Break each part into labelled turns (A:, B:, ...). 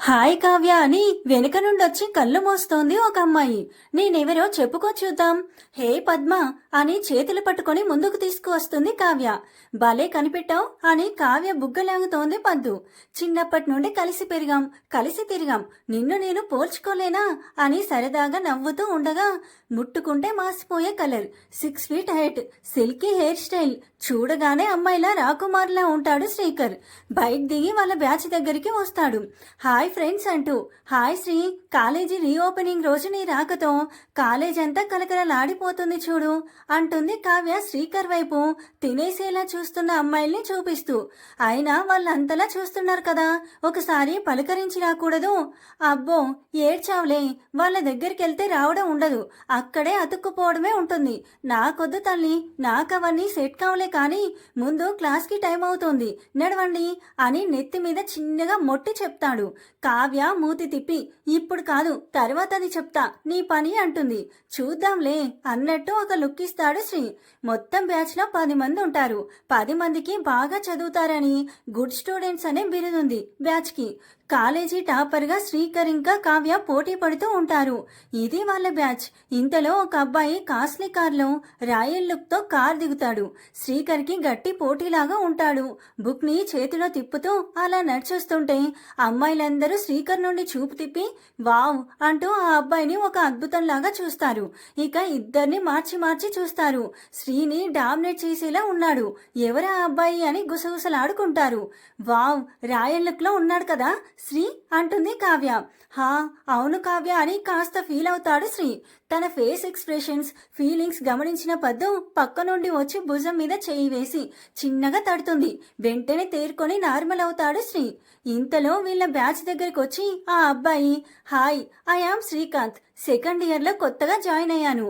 A: Hi Kavya అని వెనుక నుండి వచ్చి కళ్ళు మోస్తోంది ఒక అమ్మాయి. నేనెవరో చెప్పుకో చూద్దాం. హే పద్మ అని చేతులు పట్టుకొని ముందుకు తీసుకువస్తుంది కావ్య. భలే కనిపెట్టావు అని కావ్య బుగ్గలాగుతోంది పద్దు. చిన్నప్పటి నుండి కలిసి పెరిగాం కలిసి తిరిగాం. నిన్ను నేను పోల్చుకోలేనా అని సరదాగా నవ్వుతూ ఉండగా ముట్టుకుంటే మాసిపోయే colour. Six feet height silky hair style. చూడగానే అమ్మాయిలా రాకుమార్లా ఉంటాడు శ్రీకర్. బైక్ దిగి వాళ్ళ బ్యాచ్ దగ్గరికి వస్తాడు. హాయ్ ఫ్రెండ్స్ అంటూ. హాయ్ శ్రీ కాలేజీ రీఓపెనింగ్ రోజు నీ రాకతో. కాలేజ్ అంతా కలకలలాడిపోతుంది చూడు అంటుంది కావ్య శ్రీకర్ వైపు. తినేసేలా చూస్తున్న అమ్మాయిల్ని చూపిస్తూ. అయినా వాళ్ళంతలా చూస్తున్నారు కదా ఒకసారి పలకరించి రాకూడదు. అబ్బో ఏడ్చావులే. వాళ్ళ దగ్గరికి వెళ్తే రావడం ఉండదు. అక్కడే అతుక్కుపోవడమే ఉంటుంది. నాకొద్దు తల్లి నాకవన్నీ సెట్ కావలే కానీ ముందు క్లాస్కి టైం అవుతుంది. నడవండి అని నెత్తి మీద చిన్నగా మొట్టి చెప్తాడు. కావ్య మూతి తిప్పి ఇప్పుడు కాదు తర్వాత అది చెప్తా నీ పని అంటుంది. చూద్దాంలే అన్నట్టు ఒక లుక్ ఇస్తాడు శ్రీ. మొత్తం బ్యాచ్లో పది మంది ఉంటారు. పది మందికి బాగా చదువుతారని గుడ్ స్టూడెంట్స్ అనే బిరుదుంది బ్యాచ్కి. కాలేజీ టాపర్గా శ్రీకర్ ఇంకా కావ్య పోటీ పడుతూ ఉంటారు. ఇది వాళ్ళ బ్యాచ్. ఇంతలో ఒక అబ్బాయి కాస్ట్లీ కార్లో రాయల్ లుక్తో కార్ దిగుతాడు. శ్రీకర్కి గట్టి పోటీలాగా ఉంటాడు. బుక్ని చేతిలో తిప్పుతూ అలా నడిచేస్తుంటే అమ్మాయిలందరూ శ్రీకర్ నుండి చూపు తిప్పి వావ్ అంటూ ఆ అబ్బాయిని ఒక అద్భుతంలాగా చూస్తారు. ఇక ఇద్దరిని మార్చి మార్చి చూస్తారు. శ్రీని డామినేట్ చేసేలా ఉన్నాడు. ఎవరా అబ్బాయి అని గుసగుసలాడుకుంటారు. వావ్ రాయల్ లుక్లో ఉన్నాడు కదా! శ్రీ అంటుంది కావ్య. హా అవును కావ్య అని కాస్త ఫీల్ అవుతాడు శ్రీ. తన ఫేస్ ఎక్స్ప్రెషన్స్ ఫీలింగ్స్ గమనించిన పద్దు పక్క నుండి వచ్చి భుజం మీద చేయి వేసి చిన్నగా తడుతుంది. వెంటనే తేరుకొని నార్మల్ అవుతాడు శ్రీ. ఇంతలో వీళ్ళ బ్యాచ్ దగ్గరికి వచ్చి ఆ అబ్బాయి hi I am Srikanth. Second ఇయర్లో కొత్తగా జాయిన్ అయ్యాను.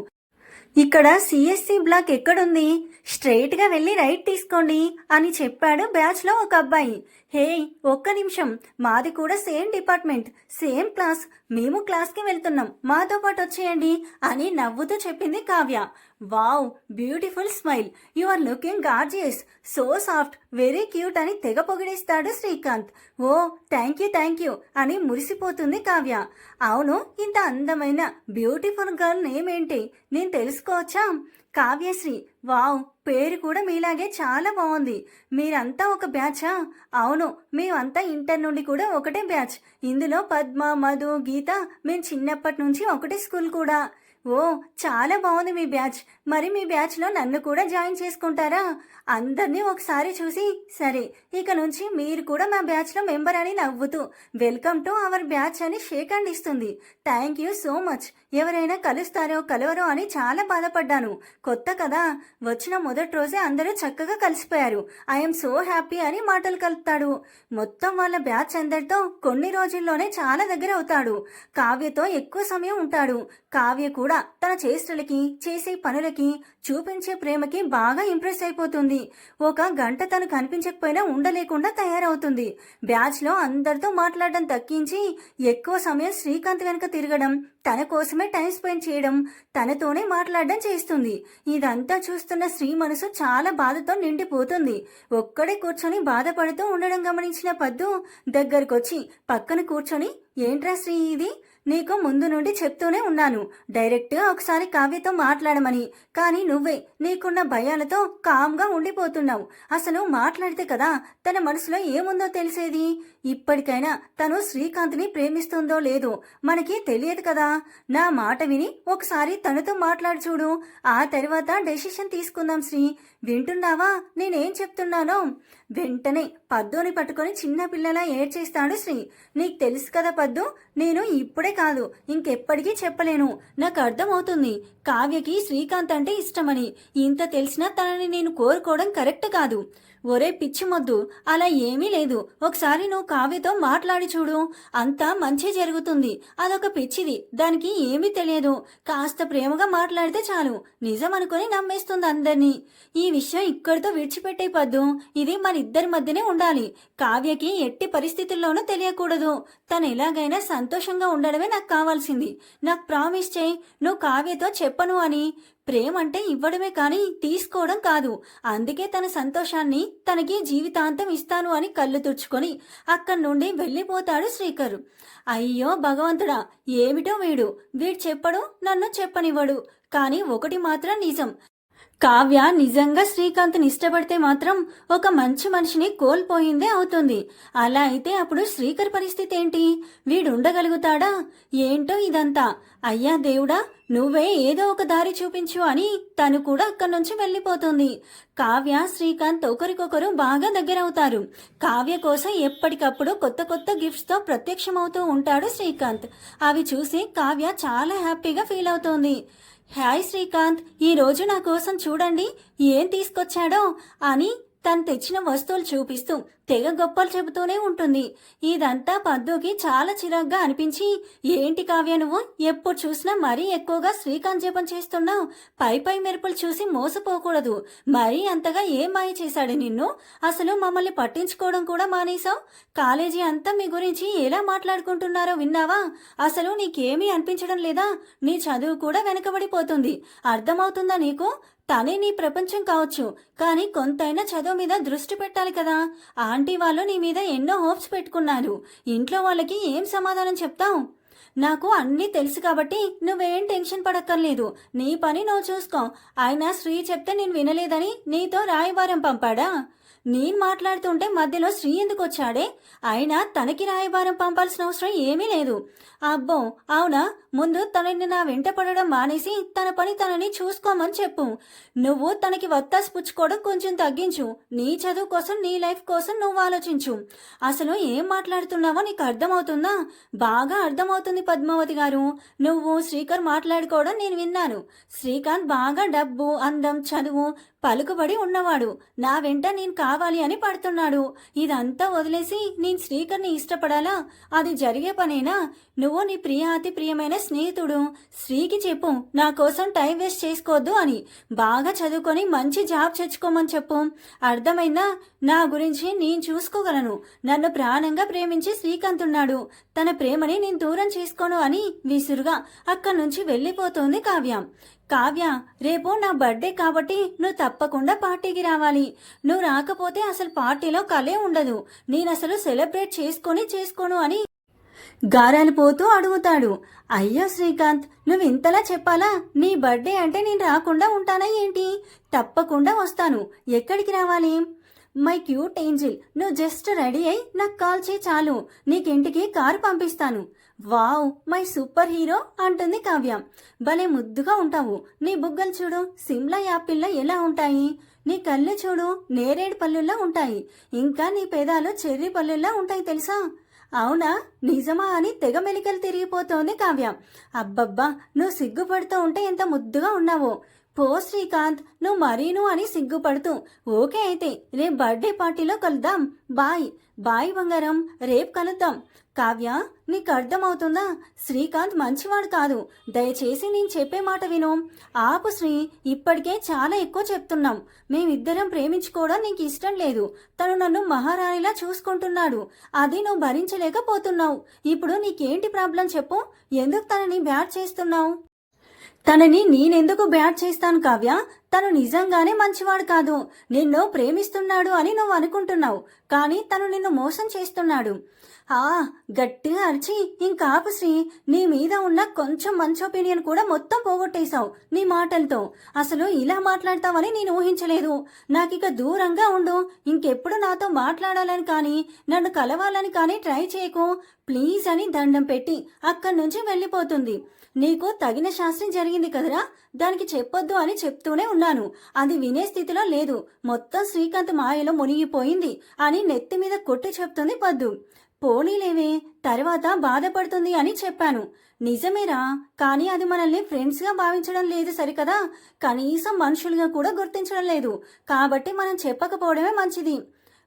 A: ఇక్కడ సిఎస్సి బ్లాక్ ఎక్కడుంది? స్ట్రైట్గా వెళ్ళి రైట్ తీసుకోండి అని చెప్పాడు బ్యాచ్లో ఒక అబ్బాయి. హే ఒక్క నిమిషం. మాది కూడా సేమ్ డిపార్ట్మెంట్ సేమ్ క్లాస్. మేము క్లాస్కి వెళ్తున్నాం. మాతో పాటు వచ్చేయండి అని నవ్వుతూ చెప్పింది Kavya. Wow beautiful smile. You are looking gorgeous. So soft very cute అని తెగ పొగిడేస్తాడు Srikanth. Oh thank you thank you అని మురిసిపోతుంది కావ్య. అవును ఇంత అందమైన బ్యూటిఫుల్ గర్ల్ నేమ్ ఏంటి? నేను తెలుసుకోవచ్చా? కావ్యశ్రీ వావ్ పేరు కూడా మీలాగే చాలా బాగుంది. మీరంతా ఒక బ్యాచా? అవును మేమంతా ఇంటర్ నుండి కూడా ఒకటే బ్యాచ్. ఇందులో పద్మ మధు గీత మేము చిన్నప్పటి నుంచి ఒకటే స్కూల్ కూడా. ఓ చాలా బాగుంది మీ బ్యాచ్. మరి మీ బ్యాచ్లో నన్ను కూడా జాయిన్ చేసుకుంటారా? అందరినీ ఒకసారి చూసి సరే ఇక నుంచి మీరు కూడా మా బ్యాచ్లో మెంబర్ అని నవ్వుతూ వెల్కమ్ టు అవర్ బ్యాచ్ అని షేక్ హ్యాండ్ ఇస్తుంది. Thank you so much. ఎవరైనా కలుస్తారో కలవరో అని చాలా బాధపడ్డాను. కొత్త కదా వచ్చిన మొదటి రోజే అందరూ చక్కగా కలిసిపోయారు. ఐఎమ్ సో హ్యాపీ అని మాటలు కలుపుతాడు. మొత్తం వాళ్ళ బ్యాచ్ అందరితో కొన్ని రోజుల్లోనే చాలా దగ్గర అవుతాడు. కావ్యతో ఎక్కువ సమయం ఉంటాడు. కావ్య కూడా తన చేష్టలకి చేసే పనులకి చూపించే ప్రేమకి బాగా ఇంప్రెస్ అయిపోతుంది. ఒక గంట తను కనిపించకపోయినా ఉండలేకుండా తయారవుతుంది. బ్యాచ్లో అందరితో మాట్లాడడం తగ్గించి ఎక్కువ సమయం శ్రీకాంత్ వెనుక తిరగడం తన కోసమే టైం స్పెండ్ చేయడం తనతోనే మాట్లాడడం చేస్తుంది. ఇదంతా చూస్తున్న శ్రీ మనసు చాలా బాధతో నిండిపోతుంది. ఒక్కడే కూర్చొని బాధపడుతూ ఉండడం గమనించిన పద్దు దగ్గరకొచ్చి పక్కన కూర్చొని ఏంట్రా శ్రీ ఇది? నీకు ముందు నుండి చెప్తూనే ఉన్నాను. డైరెక్ట్గా ఒకసారి కావ్యతో మాట్లాడమని. కానీ నువ్వే నీకున్న భయాలతో కామ్గా ఉండిపోతున్నావు. అసలు మాట్లాడితే కదా తన మనసులో ఏముందో తెలిసేది? ఇప్పటికైనా తను శ్రీకాంత్ని ప్రేమిస్తుందో లేదో మనకి తెలియదు కదా. నా మాట విని ఒకసారి తనతో మాట్లాడు చూడు. ఆ తర్వాత డెసిషన్ తీసుకుందాం శ్రీ. వింటున్నావా? నేనేం చెప్తున్నానో? వెంటనే పద్దుని పట్టుకొని చిన్న పిల్లలా ఏడ్చేస్తాడు శ్రీ. నీకు తెలుసు కదా పద్దు నేను ఇప్పుడే కాదు ఇంకెప్పటికీ చెప్పలేను. నాకు అర్థమవుతుంది. కావ్యకి శ్రీకాంత్ అంటే ఇష్టమని. ఇంత తెలిసినా తనని నేను కోరుకోవడం కరెక్ట్ కాదు. ఒరే పిచ్చిమొద్దు అలా ఏమీ లేదు. ఒకసారి నువ్వు కావ్యతో మాట్లాడి చూడు. అంతా మంచి జరుగుతుంది. అదొక పిచ్చిది. దానికి ఏమీ తెలియదు. కాస్త ప్రేమగా మాట్లాడితే చాలు. నిజం అనుకుని నమ్మేస్తుంది అందరినీ. ఈ విషయం ఇక్కడితో విడిచిపెట్టే పద్దు. ఇది మన ఇద్దరి మధ్యనే ఉండాలి. కావ్యకి ఎట్టి పరిస్థితుల్లోనూ తెలియకూడదు. తను ఎలాగైనా సంతోషంగా ఉండడమే నాకు కావాల్సింది. నాకు ప్రామిస్ చేయి. నువ్వు కావ్యతో చెప్పను అని. ప్రేమ అంటే ఇవ్వడమే కానీ తీసుకోవడం కాదు. అందుకే తన సంతోషాన్ని తనకి జీవితాంతం ఇస్తాను అని కళ్ళు తుడుచుకొని అక్కడి నుండి వెళ్ళిపోతాడు శ్రీకర్. అయ్యో భగవంతుడా ఏమిటో వీడు. వీడు చెప్పడు నన్ను చెప్పనివ్వడు. కానీ ఒకటి మాత్రం నిజం. కావ్య నిజంగా శ్రీకాంత్ని ఇష్టపడితే మాత్రం ఒక మంచి మనిషిని కోల్పోయిందే అవుతుంది. అలా అయితే అప్పుడు శ్రీకర్ పరిస్థితి ఏంటి? వీడు ఉండగలుగుతాడా ఏంటో ఇదంతా. అయ్యా దేవుడా నువ్వే ఏదో ఒక దారి చూపించు అని తను కూడా అక్కడి నుంచి వెళ్ళిపోతుంది. కావ్య శ్రీకాంత్ ఒకరికొకరు బాగా దగ్గరవుతారు. కావ్య కోసం ఎప్పటికప్పుడు కొత్త కొత్త గిఫ్ట్స్తో ప్రత్యక్షమవుతూ ఉంటాడు శ్రీకాంత్. అవి చూసి కావ్య చాలా హ్యాపీగా ఫీల్ అవుతోంది. హాయ్ శ్రీకాంత్ ఈరోజు నా కోసం చూడండి ఏం తీసుకొచ్చాడో అని తను తెచ్చిన వస్తువులు చూపిస్తూ తెగ గొప్పలు చెబుతూనే ఉంటుంది. ఇదంతా పద్దుకి చాలా చిరాగ్గా అనిపించి ఏంటి కావ్య నువ్వు? ఎప్పుడు చూసినా మరీ ఎక్కువగా శ్రీకాంత్ జపం చేస్తున్నావు. పై పై మెరుపులు చూసి మోసపోకూడదు. మరీ అంతగా ఏం మాయ చేశాడు నిన్ను? అసలు మమ్మల్ని పట్టించుకోవడం కూడా మానేశావు? కాలేజీ అంతా మీ గురించి ఎలా మాట్లాడుకుంటున్నారో విన్నావా? అసలు నీకేమీ అనిపించడం లేదా? నీ చదువు కూడా వెనకబడిపోతుంది. అర్థమవుతుందా నీకు? తనే నీ ప్రపంచం కావచ్చు కానీ కొంతైనా చదువు మీద దృష్టి పెట్టాలి కదా. ఆంటీ వాళ్ళు నీ మీద ఎన్నో హోప్స్ పెట్టుకున్నారు. ఇంట్లో వాళ్ళకి ఏం సమాధానం చెప్తావు? నాకు అన్నీ తెలుసు కాబట్టి నువ్వేం టెన్షన్ పడక్కర్లేదు. నీ పని నువ్వు చూసుకో. అయినా శ్రీ చెప్తే నేను వినలేదని నీతో రాయబారం పంపాడా? నేను మాట్లాడుతుంటే మధ్యలో శ్రీ ఎందుకు వచ్చాడే? అయినా తనకి రాయబారం పంపాల్సిన అవసరం ఏమీ లేదు. అబ్బో అవునా? ముందు తనని నా వెంట పడడం మానేసి తన పని తనని చూసుకోమని చెప్పు. నువ్వు తనకి వత్తాసు పుచ్చుకోవడం కొంచెం తగ్గించు. నీ చదువు కోసం నీ లైఫ్ కోసం నువ్వు ఆలోచించు. అసలు ఏం మాట్లాడుతున్నావో నీకు అర్థమవుతుందా? బాగా అర్థమవుతుంది పద్మావతి గారు. నువ్వు శ్రీకర్ మాట్లాడుకోవడం నేను విన్నాను. శ్రీకాంత్ బాగా డబ్బు అందం చదువు పలుకుబడి ఉన్నవాడు. నా వెంట నేను కా కావాలి అని పడుతున్నాడు. ఇదంతా వదిలేసి నేను శ్రీకర్ని ఇష్టపడాలా? అది జరిగే పనేనా? నువ్వు నీ ప్రియ అతి ప్రియమైన స్నేహితుడు. శ్రీకి చెప్పు నా కోసం టైం వేస్ట్ చేసుకోవద్దు అని. బాగా చదువుకొని మంచి జాబ్ తెచ్చుకోమని చెప్పు. అర్థమైందా? నా గురించి నేను చూసుకోగలను. నన్ను ప్రాణంగా ప్రేమించి శ్రీకాంత్ ఉన్నాడు. తన ప్రేమని నేను దూరం చేసుకోను అని విసురుగా అక్కడి నుంచి వెళ్ళిపోతోంది కావ్యం. కావ్య రేపు నా బర్త్డే కాబట్టి నువ్వు తప్పకుండా పార్టీకి రావాలి. నువ్వు రాకపోతే అసలు పార్టీలో కలే ఉండదు. నేను అసలు సెలబ్రేట్ చేసుకొని చేసుకోను అని గారాలు పోతూ అడుగుతాడు. అయ్యో శ్రీకాంత్ నువ్వు ఇంతలా చెప్పాలా? నీ బర్త్డే అంటే నేను రాకుండా ఉంటానా ఏంటి? తప్పకుండా వస్తాను. ఎక్కడికి రావాలి? మై క్యూట్ ఏంజిల్ నువ్వు జస్ట్ రెడీ అయి నాకు కాల్ చేయి చాలు. నీకింటికి కారు పంపిస్తాను. వావ్ మై సూపర్ హీరో అంటుంది కావ్య. భలే ముద్దుగా ఉంటావు. నీ బుగ్గలు చూడు సిమ్లా యాపిల్లో ఎలా ఉంటాయి? నీ కళ్ళు చూడు నేరేడు పళ్ళుల్లా ఉంటాయి. ఇంకా నీ పెదాలు చెర్రీ పళ్ళుల్లా ఉంటాయి తెలుసా? అవునా? నిజమా అని తెగ మెలికలు తిరిగిపోతోంది కావ్య. అబ్బబ్బా నువ్వు సిగ్గుపడుతూ ఉంటే ఎంత ముద్దుగా ఉన్నావో. పో శ్రీకాంత్ నువ్వు మరీను అని సిగ్గుపడుతూ. ఓకే అయితే రేపు బర్త్డే పార్టీలో కలుద్దాం. బాయ్. బాయ్ బంగారం రేపు కలుద్దాం. కావ్య నీకు అర్థమవుతుందా? శ్రీకాంత్ మంచివాడు కాదు. దయచేసి నేను చెప్పే మాట విను. ఆపు శ్రీ ఇప్పటికే చాలా ఎక్కువ చెప్తున్నాం. మేమిద్దరం ప్రేమించుకోవడం నీకు ఇష్టం లేదు. తను నన్ను మహారాణిలా చూసుకుంటున్నాడు. అది నువ్వు భరించలేకపోతున్నావు. ఇప్పుడు నీకేంటి ప్రాబ్లం చెప్పు? ఎందుకు తనని బ్యాడ్ చేస్తున్నావు? తనని నేనెందుకు బ్యాడ్ చేస్తాను కావ్య? తను నిజంగానే మంచివాడు కాదు. నిన్ను ప్రేమిస్తున్నాడు అని నువ్వు అనుకుంటున్నావు. కానీ తను నిన్ను మోసం చేస్తున్నాడు. ఆ గట్టిగా అరిచి ఇంకాపు శ్రీ నీ మీద ఉన్న కొంచెం మంచి ఒపీనియన్ కూడా మొత్తం పోగొట్టేశావు నీ మాటలతో. అసలు ఇలా మాట్లాడతావని నేను ఊహించలేదు. నాకిక దూరంగా ఉండు. ఇంకెప్పుడు నాతో మాట్లాడాలని కానీ నన్ను కలవాలని కానీ ట్రై చేయకు. ప్లీజ్ అని దండం పెట్టి అక్కడి నుంచి వెళ్ళిపోతుంది. నీకు తగిన శాస్త్రం జరిగింది కదరా? దానికి చెప్పొద్దు అని చెప్తూనే ఉన్నాను. అది వినే స్థితిలో లేదు. మొత్తం శ్రీకాంత్ మాయలో మునిగిపోయింది అని నెత్తి మీద కొట్టి చెప్తుంది పద్దు. పోనీలేవే తర్వాత బాధపడుతుంది అని చెప్పాను. నిజమేరా కానీ అది మనల్ని ఫ్రెండ్స్గా భావించడం లేదు సరికదా? కనీసం మనుషులుగా కూడా గుర్తించడం లేదు. కాబట్టి మనం చెప్పకపోవడమే మంచిది.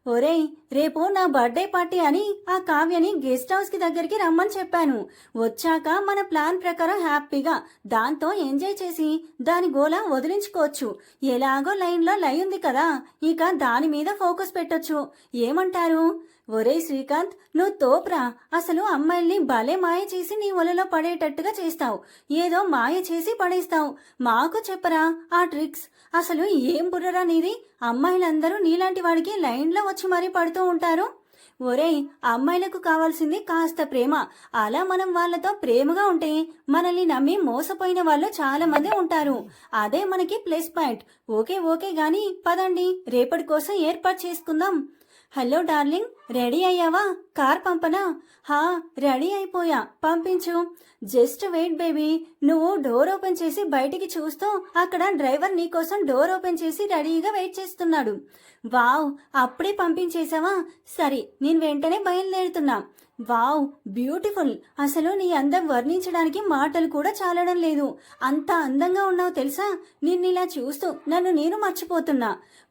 A: ఒరేయ్ రేపు నా బర్త్డే పార్టీ అని ఆ కావ్యని గెస్ట్ హౌస్కి దగ్గరికి రమ్మని చెప్పాను. వచ్చాక మన ప్లాన్ ప్రకారం హ్యాపీగా దాంతో ఎంజాయ్ చేసి దాని గోల వదిలించుకోవచ్చు. ఎలాగో లైన్లో లై ఉంది కదా ఇక దాని మీద ఫోకస్ పెట్టొచ్చు. ఏమంటారు? ఒరే శ్రీకాంత్ నువ్వు తోప్రా. అసలు అమ్మాయిల్ని భలే మాయ చేసి నీ ఒలలో పడేటట్టుగా చేస్తావు. ఏదో మాయ చేసి పడేస్తావు. మాకు చెప్పరా ఆ ట్రిక్స్? అసలు ఏం బుర్రరా నీది? అమ్మాయిలందరూ నీలాంటి వాడికి లైన్లో వచ్చి మరీ పడుతూ ఉంటారు? ఒరేయ్ అమ్మాయిలకు కావాల్సింది కాస్త ప్రేమ. అలా మనం వాళ్ళతో ప్రేమగా ఉంటే మనల్ని నమ్మి మోసపోయిన వాళ్ళు చాలా మంది ఉంటారు. అదే మనకి ప్లస్ పాయింట్. ఓకే ఓకే గాని పదండి. రేపటి కోసం ఏర్పాటు చేసుకుందాం. హలో డార్లింగ్ రెడీ అయ్యావా? కార్ పంపనా? హా రెడీ అయిపోయా. పంపించు. Just wait baby. నువ్వు డోర్ ఓపెన్ చేసి బయటికి చూస్తూ అక్కడ డ్రైవర్ నీకోసం డోర్ ఓపెన్ చేసి రెడీగా వెయిట్ చేస్తున్నాడు. వావ్ అప్పుడే పంపించేసావా సరే నేను వెంటనే బయలుదేరుతున్నా. Wow beautiful. అసలు నీ అందం వర్ణించడానికి మాటలు కూడా చాలడం లేదు. అంత అందంగా ఉన్నావు తెలుసా? నిన్ను ఇలా చూస్తూ నన్ను నేను మర్చిపోతున్నా.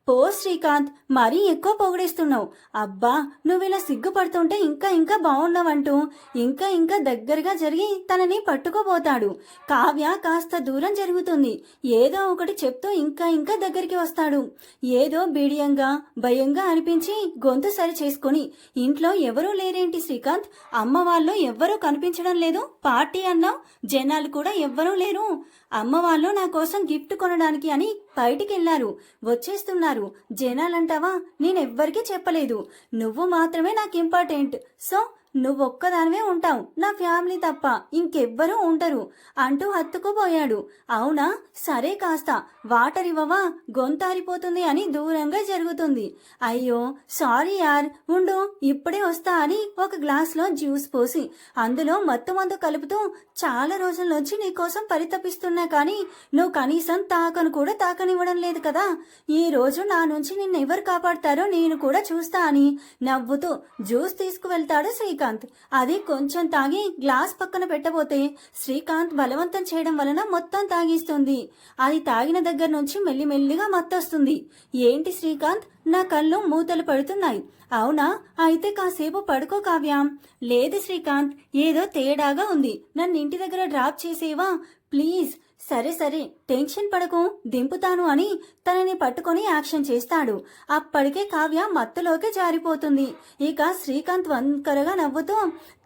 A: పో శ్రీకాంత్. మరీ ఎక్కువ పొగిడేస్తున్నావు. అబ్బా నువ్వు ఇలా సిగ్గుపడుతుంటే ఇంకా ఇంకా బాగున్నావంటూ ఇంకా ఇంకా దగ్గరగా జరిగి తనని పట్టుకోబోతాడు. కావ్య కాస్త దూరం జరుగుతుంది. ఏదో ఒకటి చెప్తూ ఇంకా ఇంకా దగ్గరికి వస్తాడు. ఏదో బీడియంగా భయంగా అనిపించి గొంతు సరి చేసుకొని ఇంట్లో ఎవరూ లేరేంటి శ్రీకాంత్? అమ్మ వాళ్ళు ఎవ్వరూ కనిపించడం లేదు. పార్టీ అన్నావు? జనాలు కూడా ఎవ్వరూ లేరు. అమ్మ వాళ్ళు నా కోసం గిఫ్ట్ కొనడానికి అని బయటికెళ్ళారు. వచ్చేస్తున్నారు. జనాలంటావా? నేనెవ్వరికీ చెప్పలేదు. నువ్వు మాత్రమే నాకు ఇంపార్టెంట్. సో నువ్వొక్కదానివే ఉంటావు. నా ఫ్యామిలీ తప్ప ఇంకెవ్వరూ ఉండరు. అంటూ హత్తుకుపోయాడు. అవునా? సరే కాస్త. వాటర్ ఇవ్వవా గొంతారిపోతుంది అని దూరంగా జరుగుతుంది. అయ్యో సారీ యార్. ఉండు ఇప్పుడే వస్తా అని ఒక గ్లాస్లో జ్యూస్ పోసి అందులో మత్తు మందు కలుపుతూ చాలా రోజుల నుంచి నీకోసం పరితపిస్తున్నా కానీ నువ్వు కనీసం తాకను కూడా తాకనివ్వడం లేదు కదా. ఈ రోజు నా నుంచి నిన్ను ఎవరు కాపాడతారో నేను కూడా చూస్తా అని నవ్వుతూ జ్యూస్ తీసుకువెళ్తాడు శ్రీకాంత్. అది కొంచెం తాగి గ్లాస్ పక్కన పెట్టబోతే శ్రీకాంత్ బలవంతం చేయడం వలన మొత్తం తాగిస్తుంది. అది తాగిన దగ్గర నుంచి మెల్లిమెల్లిగా మత్తొస్తుంది. ఏంటి శ్రీకాంత్? నా కళ్ళు మూతలు పడుతున్నాయి. అవునా? అయితే కాసేపు పడుకో కావ్యాం. లేదు శ్రీకాంత్ ఏదో తేడాగా ఉంది. నన్ను ఇంటి దగ్గర డ్రాప్ చేసేవా? ప్లీజ్. సరే సరే. టెన్షన్ పడకు దింపుతాను అని తనని పట్టుకొని యాక్షన్ చేస్తాడు. అప్పటికే కావ్య మత్తులోకి జారిపోతుంది. ఇక శ్రీకాంత్ వంకరగా నవ్వుతూ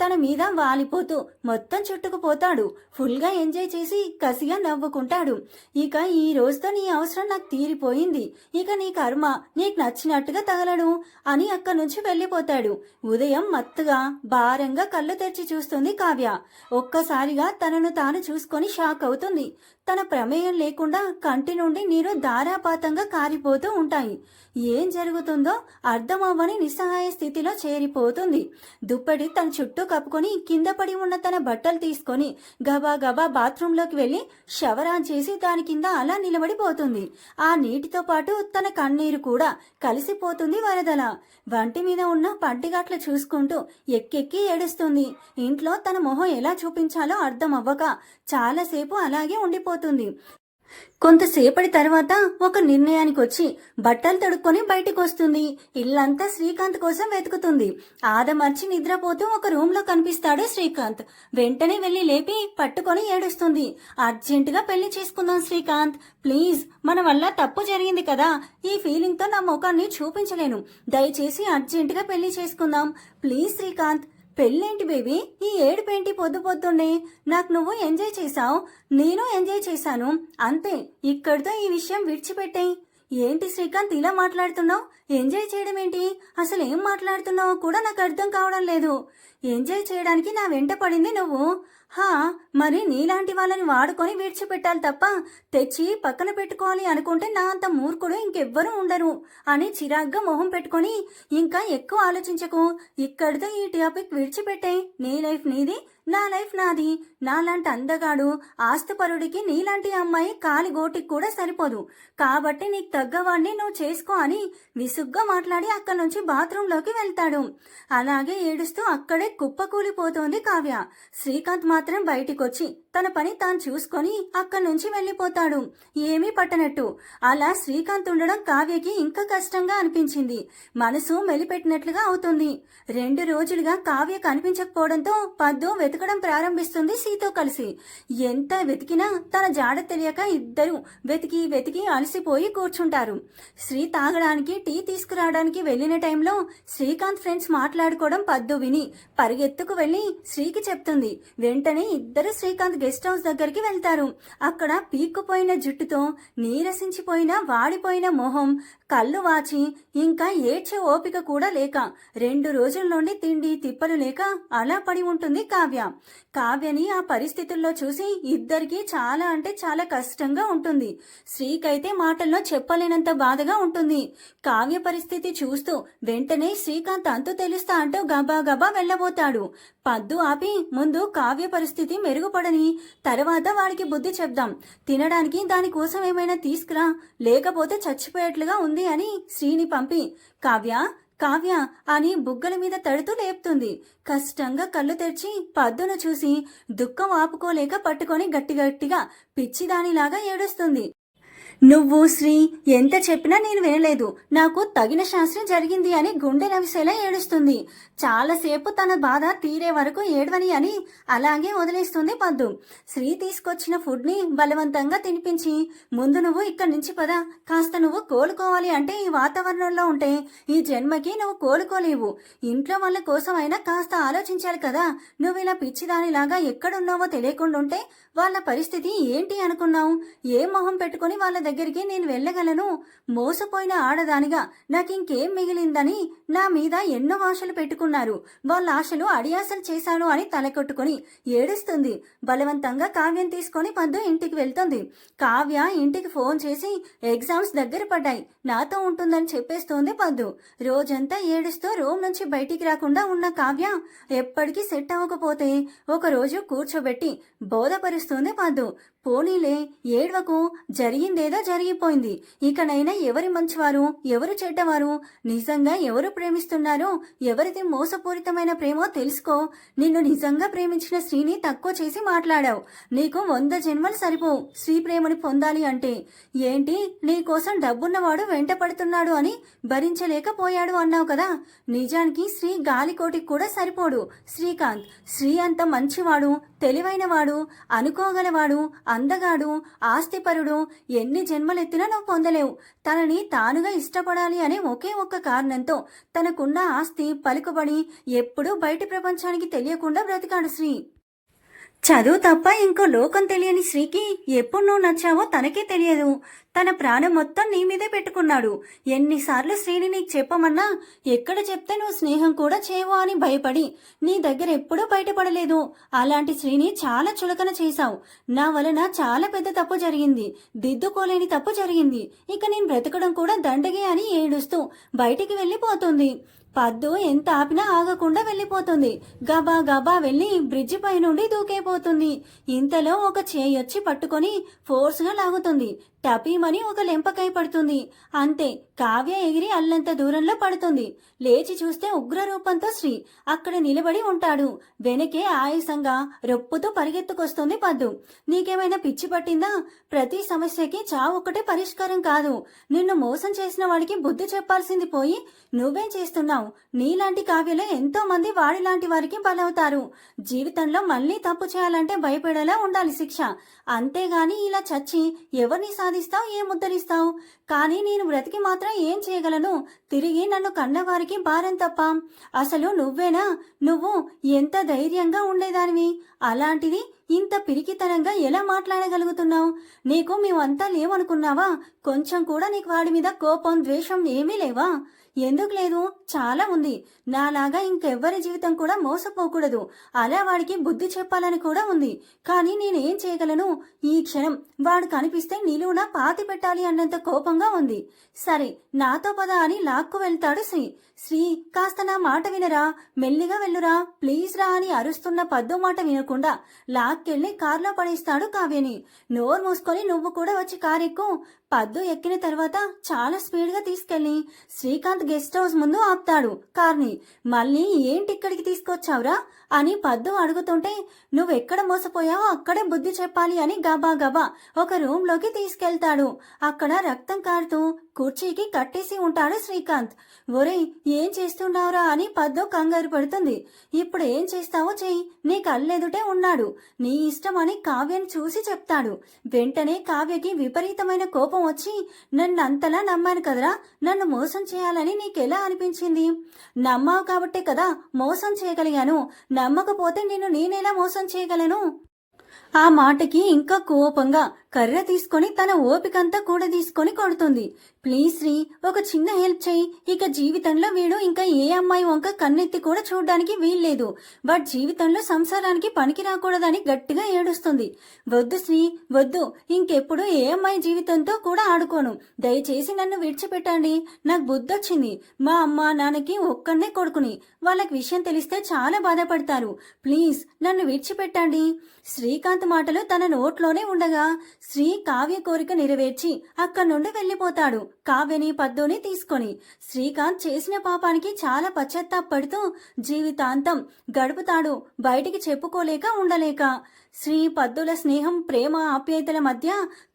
A: తన మీద వాలిపోతూ మొత్తం చుట్టుకుపోతాడు. ఫుల్గా ఎంజాయ్ చేసి కసిగా నవ్వుకుంటాడు. ఇక ఈ రోజుతో నీ అవసరం నాకు తీరిపోయింది. ఇక నీ కర్మ నీకు నచ్చినట్టుగా తగలడు అని అక్కడి నుంచి వెళ్ళిపోతాడు. ఉదయం మత్తుగా భారంగా కళ్ళు తెరిచి చూస్తుంది కావ్య. ఒక్కసారిగా తనను తాను చూసుకొని షాక్ అవుతుంది. తన ప్రమేయం లేకుండా కంటి నుండి నీరు ధారాపాతంగా కారిపోతూ ఉంటాయి. ఏం జరుగుతుందో అర్థమవ్వని నిస్సహాయ స్థితిలో చేరిపోతుంది. దుప్పటి తన చుట్టూ కప్పుకొని కింద పడి ఉన్న తన బట్టలు తీసుకొని గబా గబా బాత్రూంలోకి వెళ్ళి షవర్ ఆన్ చేసి దాని కింద అలా నిలబడిపోతుంది. ఆ నీటితో పాటు తన కన్నీరు కూడా కలిసిపోతుంది వరదల. వంటి మీద ఉన్న పంటిగాట్లు చూసుకుంటూ ఎక్కెక్కి ఏడుస్తుంది. ఇంట్లో తన మొహం ఎలా చూపించాలో అర్థం అవ్వక చాలాసేపు అలాగే ఉండిపోతుంది. కొంతసేపటి తర్వాత ఒక నిర్ణయానికి వచ్చి బట్టలు తడుక్కొని బయటకు వస్తుంది ఇల్లంతా శ్రీకాంత్ కోసం వెతుకుతుంది. ఆదమర్చి నిద్రపోతూ ఒక రూమ్లో కనిపిస్తాడు శ్రీకాంత్. వెంటనే వెళ్ళి లేపి పట్టుకొని ఏడుస్తుంది. అర్జెంటుగా పెళ్ళి చేసుకుందాం శ్రీకాంత్. ప్లీజ్ మన వల్ల తప్పు జరిగింది కదా. ఈ ఫీలింగ్తో నా ముఖాన్ని చూపించలేను. దయచేసి అర్జెంటుగా పెళ్ళి చేసుకుందాం. ప్లీజ్ శ్రీకాంత్. పెళ్ళేంటి బేబీ? ఈ ఏడుపేంటి పొద్దు పొద్దున్నే? నాకు నువ్వు ఎంజాయ్ చేశావు నేను ఎంజాయ్ చేశాను. అంతే ఇక్కడితో ఈ విషయం విడిచిపెట్టాయి. ఏంటి శ్రీకాంత్ ఇలా మాట్లాడుతున్నావు? ఎంజాయ్ చేయడం ఏంటి అసలు ఏం మాట్లాడుతున్నావో కూడా నాకు అర్థం కావడం లేదు. ఎంజాయ్ చేయడానికి నా వెంట పడింది నువ్వు. హా మరి నీలాంటి వాళ్ళని వాడుకొని విడిచిపెట్టాలి తప్ప తెచ్చి పక్కన పెట్టుకోవాలి అనుకుంటే నా అంత మూర్ఖుడు ఇంకెవ్వరూ ఉండరు అని చిరాగ్గా మొహం పెట్టుకొని ఇంకా ఎక్కువ ఆలోచించకు. ఇక్కడితో ఈ టాపిక్ విడిచిపెట్టే. నీ లైఫ్ నీది నా లైఫ్ నాది. నాలాంటి అందగాడు ఆస్తిపరుడికి నీలాంటి అమ్మాయి కాలి గోటికి కూడా సరిపోదు. కాబట్టి నీకు తగ్గవాడిని నువ్వు చేసుకో అని విసుగ్గా మాట్లాడి అక్కడి నుంచి బాత్రూంలోకి వెళ్తాడు. అలాగే ఏడుస్తూ అక్కడే కుప్పకూలిపోతోంది కావ్య. శ్రీకాంత్ మాత్రం బయటికొచ్చి తన పని తాను చూసుకొని అక్కడి నుంచి వెళ్ళిపోతాడు. ఏమీ పట్టనట్టు. అలా శ్రీకాంత్ ఉండడం కావ్యకి ఇంకా కష్టంగా అనిపించింది. మనసు మెలిపెట్టినట్లుగా అవుతుంది. రెండు రోజులుగా కావ్య కనిపించకపోవడంతో పద్దు వెతకడం ప్రారంభిస్తుంది సీతో కలిసి. ఎంత వెతికినా తన జాడ తెలియక ఇద్దరు వెతికి వెతికి అలసిపోయి కూర్చుంటారు. శ్రీ తాగడానికి టీ తీసుకురావడానికి వెళ్ళిన టైంలో శ్రీకాంత్ ఫ్రెండ్స్ మాట్లాడుకోవడం పద్దు విని పరిగెత్తుకు వెళ్ళి శ్రీకి చెప్తుంది వెంటనే ఇద్దరు శ్రీకాంత్ గెస్ట్ హౌస్ దగ్గరికి వెళ్తారు. అక్కడ పీక్కుపోయిన జుట్టుతో నీరసించిపోయిన వాడిపోయిన మొహం కళ్ళు వాచి ఇంకా ఏడ్చే ఓపిక కూడా లేక రెండు రోజుల్లోనే తిండి తిప్పలు లేక అలా పడి ఉంటుంది కావ్య. కావ్యని ఆ పరిస్థితుల్లో చూసి ఇద్దరికి చాలా అంటే చాలా కష్టంగా ఉంటుంది. శ్రీకైతే మాటల్లో చెప్పలేనంత బాధగా ఉంటుంది. కావ్య పరిస్థితి చూస్తూ వెంటనే శ్రీకాంత్ అంతు తెలుస్తా అంటూ గబా గబా వెళ్ళబోతాడు. పద్దు ఆపి ముందు కావ్య పరిస్థితి మెరుగుపడని తర్వాత వాడికి బుద్ధి చెప్దాం. తినడానికి దానికోసం ఏమైనా తీసుకురా. లేకపోతే చచ్చిపోయేట్లుగా ఉంది అని శ్రీని పంపి కావ్య కావ్య అని బుగ్గల మీద తడుతూ లేపుతుంది. కష్టంగా కళ్ళు తెరిచి పద్దును చూసి దుఃఖం ఆపుకోలేక పట్టుకొని గట్టిగట్టిగా పిచ్చిదానిలాగా ఏడుస్తుంది. నువ్వు శ్రీ ఎంత చెప్పినా నేను వినలేదు. నాకు తగిన శాస్త్రం జరిగింది అని గుండె నవిసేలా ఏడుస్తుంది. చాలాసేపు తన బాధ తీరే వరకు ఏడవని అని అలాగే వదిలేస్తుంది పద్దు. శ్రీ తీసుకొచ్చిన ఫుడ్ని బలవంతంగా తినిపించి ముందు నువ్వు ఇక్కడి నుంచి పద. కాస్త నువ్వు కోలుకోవాలి అంటే ఈ వాతావరణంలో ఉంటే ఈ జన్మకి నువ్వు కోలుకోలేవు. ఇంట్లో వాళ్ళ కోసం అయినా కాస్త ఆలోచించాలి కదా. నువ్వు ఇలా పిచ్చిదానిలాగా ఎక్కడున్నావో తెలియకుండా ఉంటే వాళ్ళ పరిస్థితి ఏంటి అనుకున్నావు? ఏ మొహం పెట్టుకుని వాళ్ళ దగ్గరికి నేను వెళ్ళగలను. మోసపోయిన ఆడదానిగా నాకు ఇంకేం మిగిలిందని నా మీద ఎన్నో ఆశలు పెట్టుకున్నారు. వాళ్ళ ఆశలు అడియాసలు చేశాను అని తలకొట్టుకుని ఏడుస్తుంది. బలవంతంగా కావ్యం తీసుకొని పద్దు ఇంటికి వెళ్తుంది. కావ్య ఇంటికి ఫోన్ చేసి ఎగ్జామ్స్ దగ్గర పడ్డాయి. నాతో ఉంటుందని చెప్పేస్తోంది పద్దు రోజంతా ఏడుస్తూ రూమ్ నుంచి బయటికి రాకుండా ఉన్న కావ్య ఎప్పటికీ సెట్ అవ్వకపోతే ఒకరోజు కూర్చోబెట్టి బోధపరుస్తుంది పద్దు పోనీలే ఏడ్వకు జరిగిందేదో జరిగిపోయింది. ఇకనైనా ఎవరి మంచివారు ఎవరు చెడ్డవారు నిజంగా ఎవరు ప్రేమిస్తున్నారో ఎవరిది మోసపూరితమైన ప్రేమో తెలుసుకో. నిన్ను నిజంగా ప్రేమించిన స్త్రీని తక్కువ చేసి మాట్లాడావు. నీకు వంద జన్మలు సరిపోవు స్త్రీ ప్రేమని పొందాలి అంటే. ఏంటి? నీకోసం డబ్బున్నవాడు వెంట పడుతున్నాడు అని భరించలేకపోయాడు అన్నావు కదా. నిజానికి శ్రీ గాలికోటికి కూడా సరిపోడు. శ్రీకాంత్ శ్రీ అంత మంచివాడు తెలివైనవాడు అనుకోగలవాడు అందగాడు ఆస్తిపరుడు ఎన్ని జన్మలెత్తినా నువ్వు పొందలేవు. తనని తానుగా ఇష్టపడాలి అనే ఒకే ఒక్క కారణంతో తనకున్న ఆస్తి పలుకుబడి ఎప్పుడూ బయటి ప్రపంచానికి తెలియకుండా బ్రతికాడు శ్రీ. చదువు తప్ప ఇంకో లోకం తెలియని శ్రీకి ఎప్పుడు నువ్వు నచ్చావో తనకే తెలియదు. తన ప్రాణం మొత్తం నీ మీదే పెట్టుకున్నాడు. ఎన్నిసార్లు శ్రీని నీకు చెప్పమన్నా ఎక్కడ చెప్తే నువ్వు స్నేహం కూడా చేయవు అని భయపడి నీ దగ్గర ఎప్పుడూ బయటపడలేదు. అలాంటి శ్రీని చాలా చులకన చేశావు. నా వలన చాలా పెద్ద తప్పు జరిగింది. దిద్దుకోలేని తప్పు జరిగింది. ఇక నేను బ్రతకడం కూడా దండగే అని ఏడుస్తూ బయటికి వెళ్ళిపోతుంది. పద్దు ఎంత ఆపినా ఆగకుండా వెళ్ళిపోతుంది. గబా గబా వెళ్ళి బ్రిడ్జి పై నుండి దూకేపోతుంది. ఇంతలో ఒక చేయొచ్చి పట్టుకొని ఫోర్స్గా లాగుతుంది. టపీమని ఒక లెంపకై పడుతుంది. అంతే కావ్య ఎగిరి అల్లంత దూరంలో పడుతుంది. లేచి చూస్తే ఉగ్రరూపంతో శ్రీ అక్కడ నిలబడి ఉంటాడు. వెనకే ఆయాసంగా రొప్పుతో పరిగెత్తుకొస్తుంది పద్దు. నీకేమైనా పిచ్చి పట్టిందా? ప్రతి సమస్యకి చావు ఒక్కటే పరిష్కారం కాదు. నిన్ను మోసం చేసిన వాడికి బుద్ధి చెప్పాల్సింది పోయి నువ్వేం చేస్తున్నావు? నీలాంటి కావ్యలో ఎంతో మంది వాడిలాంటి వారికి బలవుతారు. జీవితంలో మళ్ళీ తప్పు చేయాలంటే భయపడేలా ఉండాలి శిక్ష. అంతేగాని ఇలా చచ్చి ఎవరిని సాధిస్తావు ఏ ఉద్ధరిస్తావు? కానీ నేను బ్రతికి మాత్రం ఏం చేయగలను? తిరిగి నన్ను కన్నవారికి భారం తప్ప. అసలు నువ్వేనా? నువ్వు ఎంత ధైర్యంగా ఉండేదానివి? అలాంటిది ఇంత పిరికితనంగా ఎలా మాట్లాడగలుగుతున్నావు? నీకు మేమంతా లేవనుకున్నావా? కొంచెం కూడా నీకు వాడి మీద కోపం ద్వేషం ఏమీ లేవా? ఎందుకు లేదు? చాలా ఉంది. నాలాగా ఇంకెవ్వరి జీవితం కూడా మోసపోకూడదు. అలా వాడికి బుద్ధి చెప్పాలని కూడా ఉంది. కానీ నేనేం చేయగలను? ఈ క్షణం వాడు కనిపిస్తే నిలువున పాతి పెట్టాలి అన్నంత కోపంగా ఉంది. సరే నాతో పద అని లాక్కు వెళ్తాడు శ్రీ. శ్రీ కాస్త నా మాట వినరా? మెల్లిగా వెళ్ళురా. ప్లీజ్ రా అని అరుస్తున్న పద్దు మాట వినకుండా లాక్కెళ్ళి కార్లో పడేస్తాడు కావ్యని. నోరు మూసుకొని నువ్వు కూడా వచ్చి కారెక్కు. పద్దు ఎక్కిన తర్వాత చాలా స్పీడ్గా తీసుకెళ్ళి శ్రీకాంత్ గెస్ట్ హౌస్ ముందు ఆపుతాడు. కార్ని మళ్ళీ ఏంటి ఇక్కడికి తీసుకొచ్చావురా? అని పద్దు అడుగుతుంటే నువ్వెక్కడ మోసపోయావో అక్కడే బుద్ధి చెప్పాలి అని గబా గబా ఒక రూమ్లోకి తీసుకెళ్తాడు. అక్కడ రక్తం కారుతూ కుర్చీకి కట్టేసి ఉంటాడు శ్రీకాంత్. ఒరేయ్ ఏం చేస్తున్నావురా? అని పద్దు కంగారు పడుతుంది. ఇప్పుడు ఏం చేస్తావో చెయ్యి. నీ కళ్ళెదుటే ఉన్నాడు. నీ ఇష్టం అని కావ్యని చూసి చెప్తాడు. వెంటనే కావ్యకి విపరీతమైన కోపం వచ్చి నన్ను అంతలా నమ్మాను కదరా. నన్ను మోసం చేయాలని నీకెలా అనిపించింది? నమ్మావు కాబట్టే కదా మోసం చేయగలిగాను. నమ్మకపోతే నిన్ను నేనెలా మోసం చేయగలను? ఆ మాటకి ఇంకా కోపంగా కర్ర తీసుకొని తన ఓపికంతా కూడా తీసుకొని కొడుతుంది. ప్లీజ్ శ్రీ ఒక చిన్న హెల్ప్ చేయి. ఇక జీవితంలో వీడు ఇంకా ఏ అమ్మాయి వంక కన్నెత్తి కూడా చూడడానికి వీల్లేదు. బట్ జీవితంలో సంసారానికి పనికి రాకూడదని గట్టిగా ఏడుస్తుంది. వద్దు శ్రీ వద్దు. ఇంకెప్పుడు ఏ అమ్మాయి జీవితంతో కూడా ఆడుకోను. దయచేసి నన్ను విడిచిపెట్టండి. నాకు బుద్ధొచ్చింది. మా అమ్మ నాన్నకి ఒక్కనే కొడుకుని. వాళ్ళకి విషయం తెలిస్తే చాలా బాధపడతారు. ప్లీజ్ నన్ను విడిచిపెట్టండి. శ్రీకాంత్ మాటలు తన నోట్లోనే ఉండగా శ్రీ కావ్య కోరిక నెరవేర్చి అక్కడి నుండి వెళ్ళిపోతాడు. కావ్యని పద్దుని తీసుకొని శ్రీకాంత్ చేసిన పాపానికి చాలా పశ్చాత్తాపడుతూ జీవితాంతం గడుపుతాడు. బయటికి చెప్పుకోలేక ఉండలేక. శ్రీ పద్దుల స్నేహం ప్రేమ ఆప్యాయతల మధ్య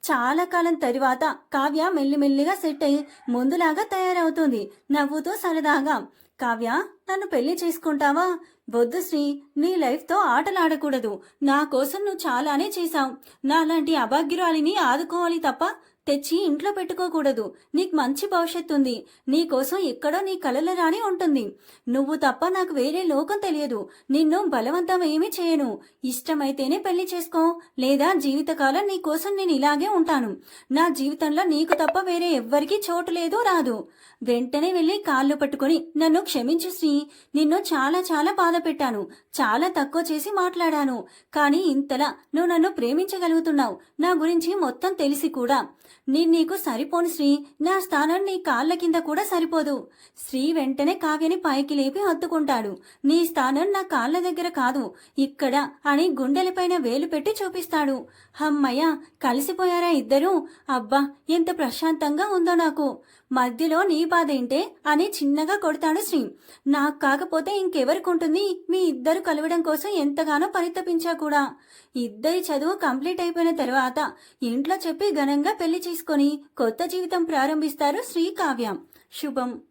A: చాలా కాలం తరువాత కావ్య మెల్లిమెల్లిగా సెట్ అయి ముందులాగా తయారవుతుంది. నవ్వుతూ సరదాగా కావ్య నన్ను పెళ్ళి చేసుకుంటావా? వద్దు శ్రీ నీ లైఫ్తో ఆటలాడకూడదు. నా కోసం నువ్వు చాలానే చేశావు. నాలాంటి అభాగ్యురాలిని ఆదుకోవాలి తప్ప తెచ్చి ఇంట్లో పెట్టుకోకూడదు. నీకు మంచి భవిష్యత్తు ఉంది. నీ కోసం ఎక్కడో నీ కలల రాని ఉంటుంది. నువ్వు తప్ప నాకు వేరే లోకం తెలియదు. నిన్ను బలవంతం ఏమీ చేయను. ఇష్టమైతేనే పెళ్ళి చేసుకో లేదా జీవితకాలం నీ కోసం నేను ఇలాగే ఉంటాను. నా జీవితంలో నీకు తప్ప వేరే ఎవ్వరికీ చోటు లేదు రాదు. వెంటనే వెళ్ళి కాళ్ళు పట్టుకుని నన్ను క్షమించు శ్రీ. నిన్ను చాలా చాలా బాధ పెట్టాను చాలా తక్కువ చేసి మాట్లాడాను. కానీ ఇంతలా నువ్వు నన్ను ప్రేమించగలుగుతున్నావు. నా గురించి మొత్తం తెలిసి కూడా నేను నీకు సరిపోను శ్రీ. నా స్థానం నీ కాళ్ళ కింద కూడా సరిపోదు. శ్రీ వెంటనే కావ్యని పైకి లేపి హత్తుకుంటాడు. నీ స్థానం నా కాళ్ళ దగ్గర కాదు. ఇక్కడ అని గుండెలపైన వేలు పెట్టి చూపిస్తాడు. హమ్మయ్య కలిసిపోయారా ఇద్దరూ? అబ్బా ఎంత ప్రశాంతంగా ఉందో నాకు. మధ్యలో నీ బాధేంటే అని చిన్నగా కొడతాడు శ్రీ. నాకు కాకపోతే ఇంకెవరికి ఉంటుంది మీ ఇద్దరు కలవడం కోసం ఎంతగానో పరితపించా కూడా. ఇద్దరి చదువు కంప్లీట్ అయిపోయిన తర్వాత ఇంట్లో చెప్పి ఘనంగా పెళ్ళి చేసుకొని కొత్త జీవితం ప్రారంభిస్తారు శ్రీ కావ్య శుభం.